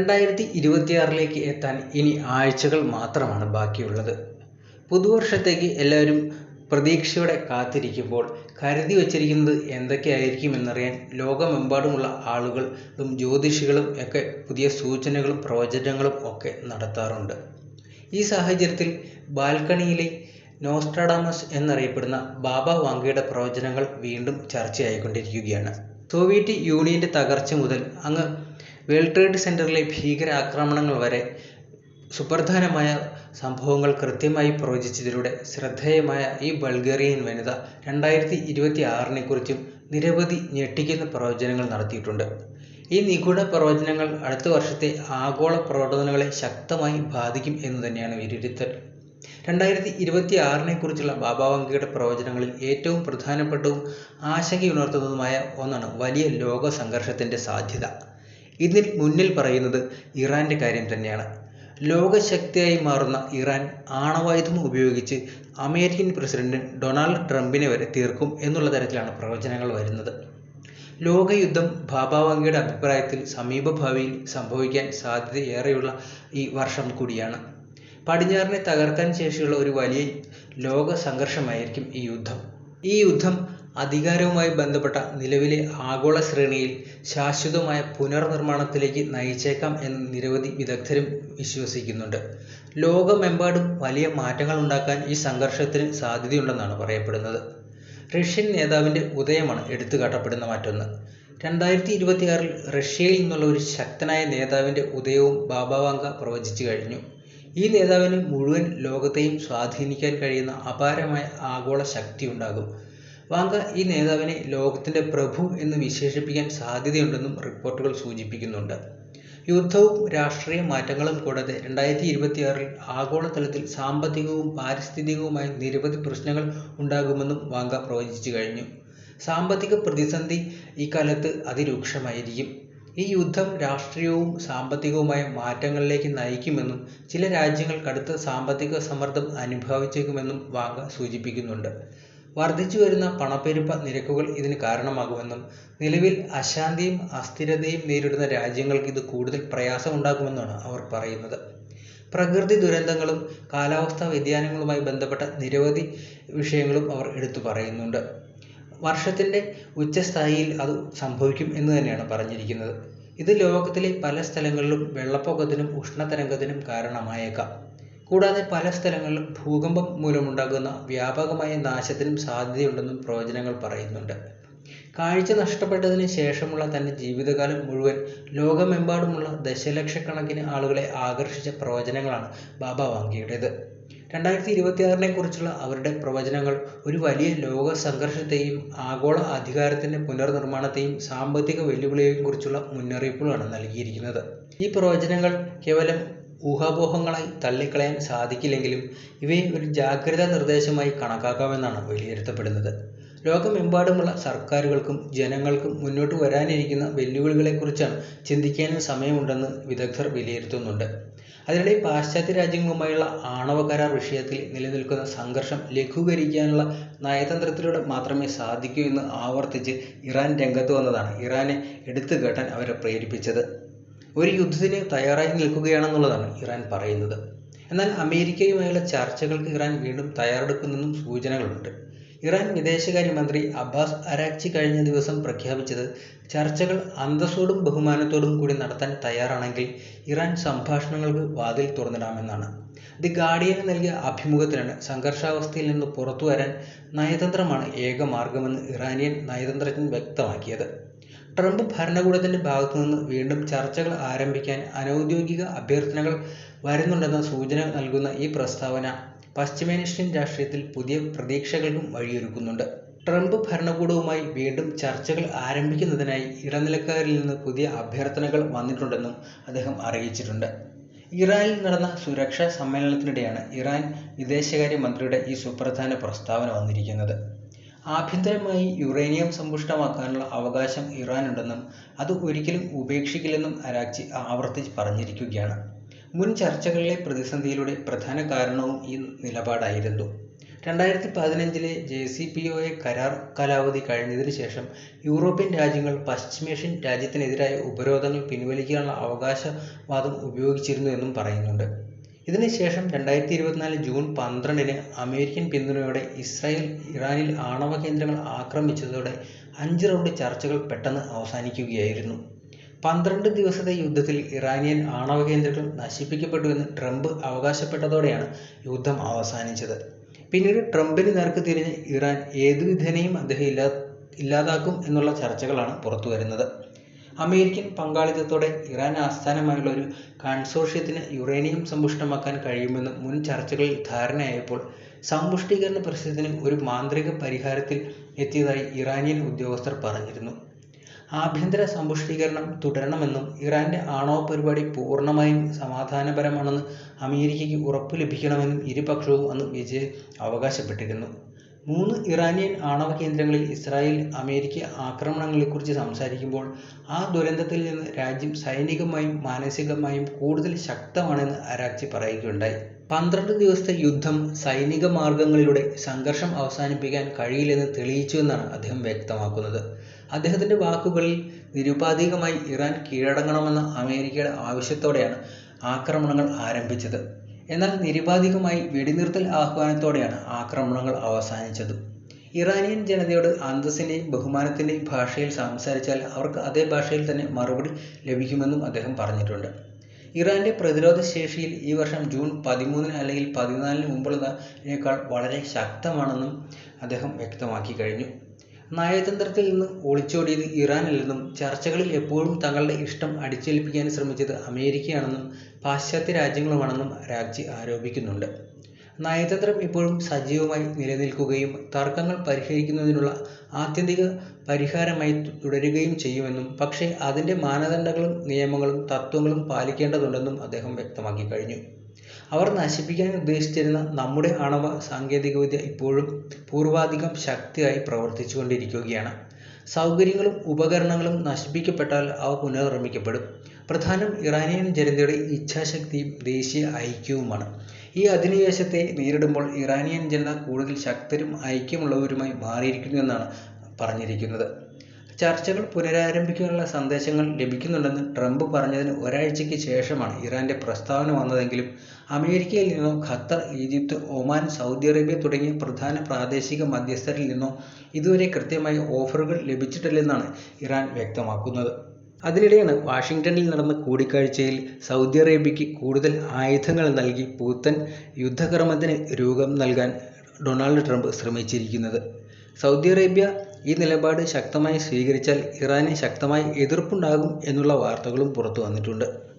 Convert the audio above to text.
രണ്ടായിരത്തി ഇരുപത്തിയാറിലേക്ക് എത്താൻ ഇനി ആഴ്ചകൾ മാത്രമാണ് ബാക്കിയുള്ളത്. പുതുവർഷത്തേക്ക് എല്ലാവരും പ്രതീക്ഷയോടെ കാത്തിരിക്കുമ്പോൾ കരുതി വച്ചിരിക്കുന്നത് എന്തൊക്കെയായിരിക്കുമെന്നറിയാൻ ലോകമെമ്പാടുമുള്ള ആളുകളും ജ്യോതിഷികളും ഒക്കെ പുതിയ സൂചനകളും പ്രവചനങ്ങളും ഒക്കെ നടത്താറുണ്ട്. ഈ സാഹചര്യത്തിൽ ബാൽക്കണിയിലെ നോസ്ട്രാഡാമസ് എന്നറിയപ്പെടുന്ന ബാബ വാങ്കയുടെ പ്രവചനങ്ങൾ വീണ്ടും ചർച്ചയായിക്കൊണ്ടിരിക്കുകയാണ്. സോവിയറ്റ് യൂണിയന്റെ തകർച്ച മുതൽ അങ്ങ് വേൾഡ് ട്രേഡ് സെന്ററിലെ ഭീകരാക്രമണങ്ങൾ വരെ സുപ്രധാനമായ സംഭവങ്ങൾ കൃത്യമായി പ്രവചിച്ചതിലൂടെ ശ്രദ്ധേയമായ ഈ ബൾഗേറിയൻ വനിത രണ്ടായിരത്തി ഇരുപത്തി ആറിനെക്കുറിച്ചും നിരവധി ഞെട്ടിക്കുന്ന പ്രവചനങ്ങൾ നടത്തിയിട്ടുണ്ട്. ഈ നിഗൂഢ പ്രവചനങ്ങൾ അടുത്ത വർഷത്തെ ആഗോള പ്രവർത്തനങ്ങളെ ശക്തമായി ബാധിക്കും എന്ന് തന്നെയാണ് വിലയിരുത്തൽ. രണ്ടായിരത്തി ഇരുപത്തി ആറിനെ കുറിച്ചുള്ള ബാബാവങ്കയുടെ പ്രവചനങ്ങളിൽ ഏറ്റവും പ്രധാനപ്പെട്ടതും ആശങ്കയുണർത്തുന്നതുമായ ഒന്നാണ് വലിയ ലോക സംഘർഷത്തിന്റെ സാധ്യത. ഇതിൽ മുന്നിൽ പറയുന്നത് ഇറാന്റെ കാര്യം തന്നെയാണ്. ലോകശക്തിയായി മാറുന്ന ഇറാൻ ആണവായുധം ഉപയോഗിച്ച് അമേരിക്കൻ പ്രസിഡന്റ് ഡൊണാൾഡ് ട്രംപിനെ വരെ തീർക്കും എന്നുള്ള തരത്തിലാണ് പ്രവചനങ്ങൾ വരുന്നത്. ലോകയുദ്ധം ബാബാവങ്കയുടെ അഭിപ്രായത്തിൽ സമീപഭാവിയിൽ സംഭവിക്കാൻ സാധ്യതയേറെയുള്ള ഈ വർഷം കൂടിയാണ്. പടിഞ്ഞാറിനെ തകർക്കാൻ ശേഷിയുള്ള ഒരു വലിയ ലോക സംഘർഷമായിരിക്കും ഈ യുദ്ധം. ഈ യുദ്ധം അധികാരവുമായി ബന്ധപ്പെട്ട നിലവിലെ ആഗോള ശ്രേണിയിൽ ശാശ്വതമായ പുനർനിർമ്മാണത്തിലേക്ക് നയിച്ചേക്കാം എന്ന് നിരവധി വിദഗ്ധരും വിശ്വസിക്കുന്നുണ്ട്. ലോകമെമ്പാടും വലിയ മാറ്റങ്ങൾ ഉണ്ടാക്കാൻ ഈ സംഘർഷത്തിന് സാധ്യതയുണ്ടെന്നാണ് പറയപ്പെടുന്നത്. റഷ്യൻ നേതാവിന്റെ ഉദയമാണ് എടുത്തുകാട്ടപ്പെടുന്ന മറ്റൊന്ന്. രണ്ടായിരത്തി ഇരുപത്തിയാറിൽ റഷ്യയിൽ നിന്നുള്ള ഒരു ശക്തനായ നേതാവിന്റെ ഉദയവും ബാബാവാങ്ക പ്രവചിച്ചു കഴിഞ്ഞു. ഈ നേതാവിന് മുഴുവൻ ലോകത്തെയും സ്വാധീനിക്കാൻ കഴിയുന്ന അപാരമായ ആഗോള ശക്തി ഉണ്ടാകും വാങ്ക ഈ നേതാവിനെ ലോകത്തിന്റെ പ്രഭു എന്ന് വിശേഷിപ്പിക്കാൻ സാധ്യതയുണ്ടെന്നും റിപ്പോർട്ടുകൾ സൂചിപ്പിക്കുന്നുണ്ട്. യുദ്ധവും രാഷ്ട്രീയ മാറ്റങ്ങളും കൂടാതെ രണ്ടായിരത്തി ഇരുപത്തിയാറിൽ ആഗോളതലത്തിൽ സാമ്പത്തികവും പാരിസ്ഥിതികവുമായ നിരവധി പ്രശ്നങ്ങൾ ഉണ്ടാകുമെന്നും വാങ്ക പ്രവചിച്ചു കഴിഞ്ഞു. സാമ്പത്തിക പ്രതിസന്ധി ഈ കാലത്ത് അതിരൂക്ഷമായിരിക്കും. ഈ യുദ്ധം രാഷ്ട്രീയവും സാമ്പത്തികവുമായ മാറ്റങ്ങളിലേക്ക് നയിക്കുമെന്നും ചില രാജ്യങ്ങൾ കടുത്ത സാമ്പത്തിക സമ്മർദ്ദം അനുഭവിച്ചേക്കുമെന്നും വാങ്ക സൂചിപ്പിക്കുന്നുണ്ട്. വർദ്ധിച്ചു വരുന്ന പണപ്പെരുപ്പ നിരക്കുകൾ ഇതിന് കാരണമാകുമെന്നും നിലവിൽ അശാന്തിയും അസ്ഥിരതയും നേരിടുന്ന രാജ്യങ്ങൾക്ക് ഇത് കൂടുതൽ പ്രയാസമുണ്ടാക്കുമെന്നാണ് അവർ പറയുന്നത്. പ്രകൃതി ദുരന്തങ്ങളും കാലാവസ്ഥാ വ്യതിയാനങ്ങളുമായി ബന്ധപ്പെട്ട നിരവധി വിഷയങ്ങളും അവർ എടുത്തു പറയുന്നുണ്ട്. വർഷത്തിന്റെ ഉച്ചസ്ഥായിയിൽ അത് സംഭവിക്കും എന്ന് തന്നെയാണ് പറഞ്ഞിരിക്കുന്നത്. ഇത് ലോകത്തിലെ പല സ്ഥലങ്ങളിലും വെള്ളപ്പൊക്കത്തിനും ഉഷ്ണതരംഗത്തിനും കാരണമായേക്കാം. കൂടാതെ പല സ്ഥലങ്ങളിലും ഭൂകമ്പം മൂലമുണ്ടാകുന്ന വ്യാപകമായ നാശത്തിനും സാധ്യതയുണ്ടെന്നും പ്രവചനങ്ങൾ പറയുന്നുണ്ട്. കാഴ്ച നഷ്ടപ്പെട്ടതിന് ശേഷമുള്ള തന്റെ ജീവിതകാലം മുഴുവൻ ലോകമെമ്പാടുമുള്ള ദശലക്ഷക്കണക്കിന് ആളുകളെ ആകർഷിച്ച പ്രവചനങ്ങളാണ് ബാബ വാങ്കിയുടേത് രണ്ടായിരത്തി ഇരുപത്തിയാറിനെ കുറിച്ചുള്ള അവരുടെ പ്രവചനങ്ങൾ ഒരു വലിയ ലോക സംഘർഷത്തെയും ആഗോള അധികാരത്തിന്റെ പുനർനിർമ്മാണത്തെയും സാമ്പത്തിക വെല്ലുവിളിയെയും കുറിച്ചുള്ള മുന്നറിയിപ്പുകളാണ് നൽകിയിരിക്കുന്നത്. ഈ പ്രവചനങ്ങൾ കേവലം ഊഹാപോഹങ്ങളായി തള്ളിക്കളയാൻ സാധിക്കില്ലെങ്കിലും ഇവയെ ഒരു ജാഗ്രത നിർദ്ദേശമായി കണക്കാക്കാമെന്നാണ് വിലയിരുത്തപ്പെടുന്നത്. ലോകമെമ്പാടുമുള്ള സർക്കാരുകൾക്കും ജനങ്ങൾക്കും മുന്നോട്ട് വരാനിരിക്കുന്ന വെല്ലുവിളികളെക്കുറിച്ചാണ് ചിന്തിക്കാനും സമയമുണ്ടെന്ന് വിദഗ്ധർ വിലയിരുത്തുന്നുണ്ട്. അതിനിടെ പാശ്ചാത്യ രാജ്യങ്ങളുമായുള്ള ആണവ കരാർ വിഷയത്തിൽ നിലനിൽക്കുന്ന സംഘർഷം ലഘൂകരിക്കാനുള്ള നയതന്ത്രത്തിലൂടെ മാത്രമേ സാധിക്കൂ എന്ന് ആവർത്തിച്ച് ഇറാൻ രംഗത്ത് വന്നതാണ്. ഇറാനെ എടുത്തു കേട്ടാൻ അവരെ പ്രേരിപ്പിച്ചത്. ഒരു യുദ്ധത്തിന് തയ്യാറായി നിൽക്കുകയാണെന്നുള്ളതാണ് ഇറാൻ പറയുന്നത്. എന്നാൽ അമേരിക്കയുമായുള്ള ചർച്ചകൾക്ക് ഇറാൻ വീണ്ടും തയ്യാറെടുക്കുന്നെന്നും സൂചനകളുണ്ട്. ഇറാൻ വിദേശകാര്യമന്ത്രി അബ്ബാസ് അരാക്ചി കഴിഞ്ഞ ദിവസം പ്രഖ്യാപിച്ചത് ചർച്ചകൾ അന്തസ്സോടും ബഹുമാനത്തോടും കൂടി നടത്താൻ തയ്യാറാണെങ്കിൽ ഇറാൻ സംഭാഷണങ്ങൾക്ക് വാതിൽ തുറന്നിടാമെന്നാണ്. ദി ഗാർഡിയന് നൽകിയ അഭിമുഖത്തിലാണ് സംഘർഷാവസ്ഥയിൽ നിന്ന് പുറത്തു വരാൻ നയതന്ത്രമാണ് ഏക മാർഗമെന്ന് ഇറാനിയൻ നയതന്ത്രജ്ഞൻ വ്യക്തമാക്കിയത്. ട്രംപ് ഭരണകൂടത്തിന്റെ ഭാഗത്തു നിന്ന് വീണ്ടും ചർച്ചകൾ ആരംഭിക്കാൻ അനൗദ്യോഗിക അഭ്യർത്ഥനകൾ വരുന്നുണ്ടെന്ന സൂചന നൽകുന്ന ഈ പ്രസ്താവന പശ്ചിമേഷ്യൻ രാഷ്ട്രീയത്തിൽ പുതിയ പ്രതീക്ഷകൾക്കും വഴിയൊരുക്കുന്നുണ്ട്. ട്രംപ് ഭരണകൂടവുമായി വീണ്ടും ചർച്ചകൾ ആരംഭിക്കുന്നതിനായി ഇടനിലക്കാരിൽ നിന്ന് പുതിയ അഭ്യർത്ഥനകൾ വന്നിട്ടുണ്ടെന്നും അദ്ദേഹം അറിയിച്ചിട്ടുണ്ട്. ഇറാനിൽ നടന്ന സുരക്ഷാ സമ്മേളനത്തിനിടെയാണ് ഇറാൻ വിദേശകാര്യ മന്ത്രിയുടെ ഈ സുപ്രധാന പ്രസ്താവന വന്നിരിക്കുന്നത്. ആഭ്യന്തരമായി യുറേനിയം സമ്പുഷ്ടമാക്കാനുള്ള അവകാശം ഇറാനുണ്ടെന്നും അത് ഒരിക്കലും ഉപേക്ഷിക്കില്ലെന്നും അരാക്ചി ആവർത്തിച്ച് പറഞ്ഞിരിക്കുകയാണ്. മുൻ ചർച്ചകളിലെ പ്രതിസന്ധിയിലൂടെ പ്രധാന കാരണവും ഈ നിലപാടായിരുന്നു. രണ്ടായിരത്തി പതിനഞ്ചിലെ J C P O A കരാർ കാലാവധി കഴിഞ്ഞതിന് ശേഷം യൂറോപ്യൻ രാജ്യങ്ങൾ പശ്ചിമേഷ്യൻ രാജ്യത്തിനെതിരായ ഉപരോധങ്ങൾ പിൻവലിക്കാനുള്ള അവകാശവാദം ഉപയോഗിച്ചിരുന്നു എന്നും പറയുന്നുണ്ട്. ഇതിന് ശേഷം രണ്ടായിരത്തി ഇരുപത്തിനാല് ജൂൺ പന്ത്രണ്ടിന് അമേരിക്കൻ പിന്തുണയോടെ ഇസ്രായേൽ ഇറാനിൽ ആണവ കേന്ദ്രങ്ങൾ ആക്രമിച്ചതോടെ അഞ്ച് റൗണ്ട് ചർച്ചകൾ പെട്ടെന്ന് അവസാനിക്കുകയായിരുന്നു. പന്ത്രണ്ട് ദിവസത്തെ യുദ്ധത്തിൽ ഇറാനിയൻ ആണവ കേന്ദ്രങ്ങൾ നശിപ്പിക്കപ്പെട്ടുവെന്ന് ട്രംപ് അവകാശപ്പെട്ടതോടെയാണ് യുദ്ധം അവസാനിച്ചത്. പിന്നീട് ട്രംപിന് നേർക്ക് തിരിഞ്ഞ് ഇറാൻ ഏതു വിധേനയും അദ്ദേഹം ഇല്ലാ ഇല്ലാതാക്കും എന്നുള്ള ചർച്ചകളാണ് പുറത്തുവരുന്നത്. അമേരിക്കൻ പങ്കാളിത്തത്തോടെ ഇറാൻ ആസ്ഥാനമായുള്ള ഒരു കൺസോർഷ്യത്തിന് യുറേനിയം സമ്പുഷ്ടമാക്കാൻ കഴിയുമെന്ന് മുൻ ചർച്ചകളിൽ ധാരണയായപ്പോൾ സമ്പുഷ്ടീകരണ പ്രശ്നത്തിന് ഒരു മാന്ത്രിക പരിഹാരത്തിൽ എത്തിയതായി ഇറാനിയൻ ഉദ്യോഗസ്ഥർ പറഞ്ഞിരുന്നു. ആഭ്യന്തര സമ്പുഷ്ടീകരണം തുടരണമെന്നും ഇറാന്റെ ആണവ പരിപാടി പൂർണമായും സമാധാനപരമാണെന്ന് അമേരിക്കയ്ക്ക് ഉറപ്പ് ലഭിക്കണമെന്നും ഇരുപക്ഷവും അന്ന് വിജയ് അവകാശപ്പെട്ടിരുന്നു. മൂന്ന് ഇറാനിയൻ ആണവ കേന്ദ്രങ്ങളിൽ ഇസ്രായേൽ അമേരിക്ക ആക്രമണങ്ങളെക്കുറിച്ച് സംസാരിക്കുമ്പോൾ ആ ദുരന്തത്തിൽ നിന്ന് രാജ്യം സൈനികമായും മാനസികമായും കൂടുതൽ ശക്തമാണെന്ന് അരാക്ചി പറയുകയുണ്ടായി. പന്ത്രണ്ട് ദിവസത്തെ യുദ്ധം സൈനിക മാർഗങ്ങളിലൂടെ സംഘർഷം അവസാനിപ്പിക്കാൻ കഴിയില്ലെന്ന് തെളിയിച്ചുവെന്നാണ് അദ്ദേഹം വ്യക്തമാക്കുന്നത്. അദ്ദേഹത്തിന്റെ വാക്കുകളിൽ നിരുപാധികമായി ഇറാൻ കീഴടങ്ങണമെന്ന അമേരിക്കയുടെ ആവശ്യത്തോടെയാണ് ആക്രമണങ്ങൾ ആരംഭിച്ചത്. എന്നാൽ നിരുപാധികമായി വെടിനിർത്തൽ ആഹ്വാനത്തോടെയാണ് ആക്രമണങ്ങൾ അവസാനിച്ചത്. ഇറാനിയൻ ജനതയോട് അന്തസ്സിന്റെയും ബഹുമാനത്തിന്റെയും ഭാഷയിൽ സംസാരിച്ചാൽ അവർക്ക് അതേ ഭാഷയിൽ തന്നെ മറുപടി ലഭിക്കുമെന്നും അദ്ദേഹം പറഞ്ഞിട്ടുണ്ട്. ഇറാന്റെ പ്രതിരോധ ശേഷിയിൽ ഈ വർഷം ജൂൺ പതിമൂന്നിന് അല്ലെങ്കിൽ പതിനാലിന് മുമ്പുള്ളതിനേക്കാൾ വളരെ ശക്തമാണെന്നും അദ്ദേഹം വ്യക്തമാക്കി കഴിഞ്ഞു. നയതന്ത്രത്തിൽ നിന്ന് ഒളിച്ചോടിയത് ഇറാനല്ലെന്നും ചർച്ചകളിൽ എപ്പോഴും തങ്ങളുടെ ഇഷ്ടം അടിച്ചേൽപ്പിക്കാൻ ശ്രമിച്ചത് അമേരിക്കയാണെന്നും പാശ്ചാത്യ രാജ്യങ്ങളുമാണെന്നും രാജ്ജി ആരോപിക്കുന്നുണ്ട്. നയതന്ത്രം ഇപ്പോഴും സജീവമായി നിലനിൽക്കുകയും തർക്കങ്ങൾ പരിഹരിക്കുന്നതിനുള്ള ആത്യന്തിക പരിഹാരമായി തുടരുകയും ചെയ്യുമെന്നും പക്ഷേ അതിന്റെ മാനദണ്ഡങ്ങളും നിയമങ്ങളും തത്വങ്ങളും പാലിക്കേണ്ടതുണ്ടെന്നും അദ്ദേഹം വ്യക്തമാക്കി കഴിഞ്ഞു. അവർ നശിപ്പിക്കാൻ ഉദ്ദേശിച്ചിരുന്ന നമ്മുടെ ആണവ സാങ്കേതികവിദ്യ ഇപ്പോഴും പൂർവാധികം ശക്തിയായി പ്രവർത്തിച്ചുകൊണ്ടിരിക്കുകയാണ്. സൗകര്യങ്ങളും ഉപകരണങ്ങളും നശിപ്പിക്കപ്പെട്ടാൽ അവ പുനർനിർമ്മിക്കപ്പെടും. പ്രധാനം ഇറാനിയൻ ജനതയുടെ ഇച്ഛാശക്തിയും ദേശീയ ഐക്യവുമാണ്. ഈ അധിനിവേശത്തെ നേരിടുമ്പോൾ ഇറാനിയൻ ജനത കൂടുതൽ ശക്തരും ഐക്യമുള്ളവരുമായി മാറിയിരിക്കുന്നു എന്നാണ് പറഞ്ഞിരിക്കുന്നത്. ചർച്ചകൾ പുനരാരംഭിക്കാനുള്ള സന്ദേശങ്ങൾ ലഭിക്കുന്നുണ്ടെന്ന് ട്രംപ് പറഞ്ഞതിന് ഒരാഴ്ചയ്ക്ക് ശേഷമാണ് ഇറാന്റെ പ്രസ്താവന വന്നതെങ്കിലും അമേരിക്കയിൽ നിന്നോ Qatar Egypt Oman Saudi Arabia തുടങ്ങിയ പ്രധാന പ്രാദേശിക മധ്യസ്ഥരിൽ നിന്നോ ഇതുവരെ കൃത്യമായ ഓഫറുകൾ ലഭിച്ചിട്ടില്ലെന്നാണ് ഇറാൻ വ്യക്തമാക്കുന്നത്. അതിനിടെയാണ് വാഷിംഗ്ടണിൽ നടന്ന കൂടിക്കാഴ്ചയിൽ സൗദി അറേബ്യയ്ക്ക് കൂടുതൽ ആയുധങ്ങൾ നൽകി പുത്തൻ യുദ്ധകർമ്മത്തിന് രൂപം നൽകാൻ ഡൊണാൾഡ് ട്രംപ് ശ്രമിച്ചിരിക്കുന്നത്. സൗദി അറേബ്യ ഈ നിലപാട് ശക്തമായി സ്വീകരിച്ചാൽ ഇറാന് ശക്തമായ എതിർപ്പുണ്ടാകും എന്നുള്ള വാർത്തകളും പുറത്തു വന്നിട്ടുണ്ട്.